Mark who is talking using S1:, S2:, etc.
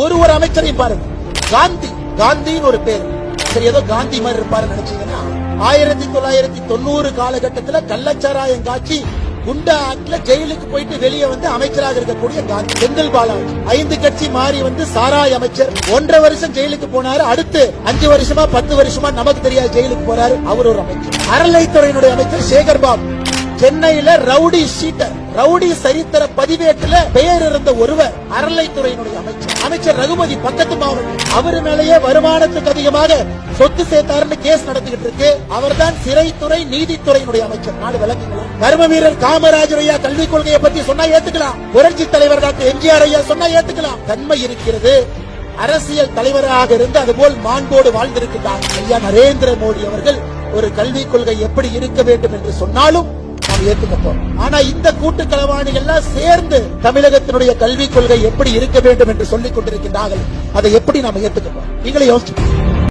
S1: ஒரு ஒரு அமைச்சரையும் பாருங்க. காந்தி காந்தின்னு ஒரு பேர். சரி ஏதோ காந்தி மாதிரி இருப்பாரு நினைச்சீங்கன்னா ஆயிரத்தி தொள்ளாயிரத்தி தொண்ணூறு காலகட்டத்துல கள்ளச்சாராயம் காட்சி குண்டா ஆக்ட்ல ஜெயிலுக்கு போயிட்டு வெளியே வந்து அமைச்சராக இருக்கக்கூடிய காந்தி செந்தில் பாலாஜி. ஐந்து கட்சி மாறி வந்து சாராய் அமைச்சர். ஒன்றரை வருஷம் ஜெயிலுக்கு போனாரு. அடுத்து அஞ்சு வருஷமா பத்து வருஷமா நமக்கு தெரியாது ஜெயிலுக்கு போறாரு. அவர் ஒரு அமைச்சர். அறநிலைத்துறையினுடைய அமைச்சர் சேகர் பாபு. சென்னையில ரவுடி ஷீட்டர் ரவுடி சரித்திர பதிவேட்டுல பெயர் இருந்த ஒருவர் அறநிலைத்துறையினுடைய அமைச்சர். அமைச்சர் ரகுபதி பக்கத்து மாவட்டம் அவர் மேலேயே வருமானத்துக்கு அதிகமாக சொத்து சேர்த்தாருன்னு கேஸ் நடந்துகிட்டு இருக்கு. அவர் தான் சிறைத்துறை நீதித்துறையினுடைய அமைச்சர். நாடு விளக்குங்களா? கர்ம வீரர் காமராஜர் ஐயா கல்விக் கொள்கையை பத்தி சொன்னா ஏத்துக்கலாம். புரட்சி தலைவர் டாக்டர் எம்ஜிஆர் ஐயா சொன்னா ஏத்துக்கலாம். தன்மை இருக்கிறது. அரசியல் தலைவராக இருந்து அதுபோல் மாண்போடு வாழ்ந்திருக்கிறார் ஐயா நரேந்திர மோடி அவர்கள். ஒரு கல்விக் கொள்கை எப்படி இருக்க வேண்டும் என்று சொன்னாலும் நாம் போறோம் ஆனா இந்த கூட்டு களவாணிகள்லாம் சேர்ந்து தமிழகத்தினுடைய கல்விக் கொள்கை எப்படி இருக்க வேண்டும் என்று சொல்லிக் கொண்டிருக்கின்றார்கள் அதை எப்படி நாம் ஏற்றுக்கொண்டோம் நீங்களே யோசிச்சு